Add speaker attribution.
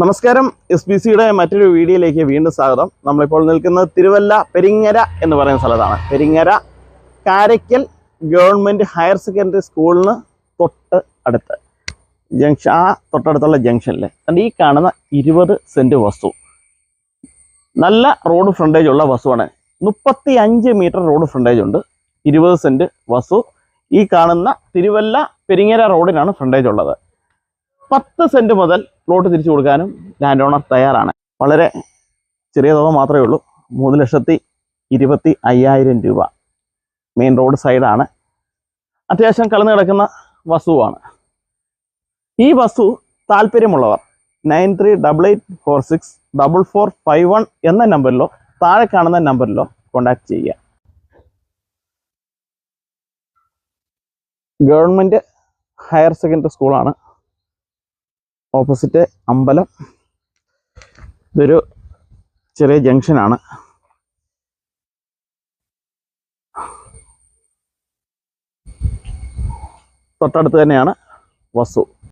Speaker 1: നമസ്കാരം S P സിയുടെ മറ്റൊരു വീഡിയോയിലേക്ക് വീണ്ടും സ്വാഗതം. നമ്മളിപ്പോൾ നിൽക്കുന്നത് തിരുവല്ല പെരിങ്ങര എന്ന് പറയുന്ന സ്ഥലത്താണ്. Peringara Karakkal government higher secondary സ്കൂളിന് തൊട്ട് അടുത്ത്. ജംഗ്ഷൻ ആ തൊട്ടടുത്തുള്ള ജംഗ്ഷനിൽ and ഈ കാണുന്ന ഇരുപത് സെന്റ് വസ്തു. നല്ല റോഡ് ഫ്രണ്ടേജ് ഉള്ള വസ്തുവാണ്. മുപ്പത്തി അഞ്ച് മീറ്റർ റോഡ് ഫ്രണ്ടേജ് ഉണ്ട്. ഇരുപത് സെന്റ് വസ്തു. ഈ കാണുന്ന തിരുവല്ല പെരിങ്ങര റോഡിനാണ് ഫ്രണ്ടേജ് ഉള്ളത്. പത്ത് സെന്റ് മുതൽ പ്ലോട്ട് തിരിച്ചു കൊടുക്കാനും ലാൻഡ് ഓണർ തയ്യാറാണ്. വളരെ ചെറിയ തുക മാത്രമേ ഉള്ളൂ. മൂന്ന് ലക്ഷത്തി ഇരുപത്തി അയ്യായിരം രൂപ. മെയിൻ റോഡ് സൈഡാണ്. അത്യാവശ്യം കളന്ന് കിടക്കുന്ന വസ്തുവാണ്. ഈ വസ്തു താല്പര്യമുള്ളവർ nine three double eight four six double four five one എന്ന നമ്പറിലോ താഴെ കാണുന്ന നമ്പറിലോ കോൺടാക്ട് ചെയ്യുക. ഗവൺമെന്റ് ഹയർ സെക്കൻഡറി സ്കൂളാണ്. ഓപ്പോസിറ്റ് അമ്പലം. ഇതൊരു ചെറിയ ജംഗ്ഷനാണ് തൊട്ടടുത്ത് തന്നെയാണ് വസ്തു